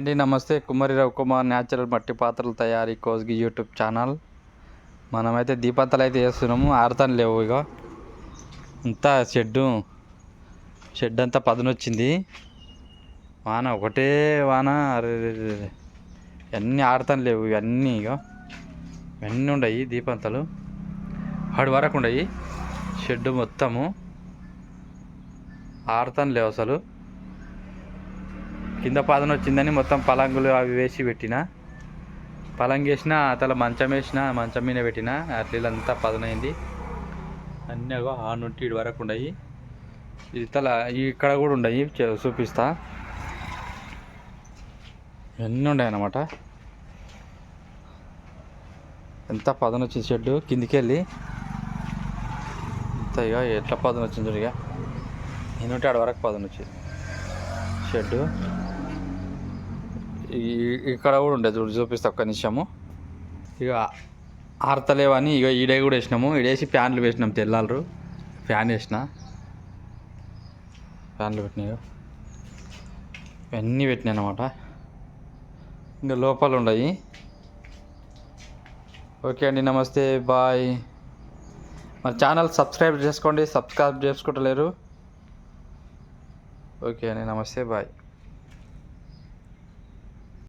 అండి నమస్తే. కుమారి రవికుమార్ న్యాచురల్ మట్టి పాత్రల తయారీ కోస్గి యూట్యూబ్ ఛానల్. మనమైతే దీపంతలు అయితే వేస్తున్నాము ఆడతాను లేవు ఇక అంతా షెడ్డు షెడ్ అంతా పదునొచ్చింది. వాన ఒకటే వాన. అన్నీ ఆడతాను లేవు ఇవన్నీ ఇక ఇవన్నీ ఉండయి దీపంతలు. ఆడి వరకు ఉండయి. షెడ్ మొత్తము. ఆడతాను లేవు అసలు. కింద పాదన వచ్చిందని మొత్తం పలంగులు అవి వేసి పెట్టిన. పలంగి వేసిన తల మంచం వేసిన మంచం మీద పెట్టిన అట్లంతా పదనైంది. అన్నీ అగో ఆ నుండి ఇటు వరకు ఉన్నాయి ఇది తల ఇక్కడ కూడా ఉన్నాయి చూపిస్తా. ఇవన్నీ ఉన్నాయి అన్నమాట ఎంత పదన వచ్చింది షెడ్డు? కిందికి వెళ్ళి ఇంత ఇక ఎట్లా పదన వచ్చింది ఇక నేను ఆడ వరకు పదన వచ్చింది. షెడ్డు. ఇక్కడ కూడా ఉండే చూడు చూపిస్తా ఒక్క నిమిషము. ఇక ఆరతలేవని ఇక ఈడే కూడా వేసినాము. ఈడేసి ఫ్యాన్లు వేసినాం తెల్లాలరు. ఫ్యాన్ వేసిన. ఫ్యాన్లు పెట్టినాయి ఇవన్నీ పెట్టినాయి అనమాట ఇంకా లోపాలు ఉన్నాయి ఓకే అండి నమస్తే బాయ్. మన ఛానల్ సబ్స్క్రైబ్ చేసుకోండి సబ్స్క్రైబ్ చేసుకుంటలేరు. ఓకే అండి నమస్తే బాయ్.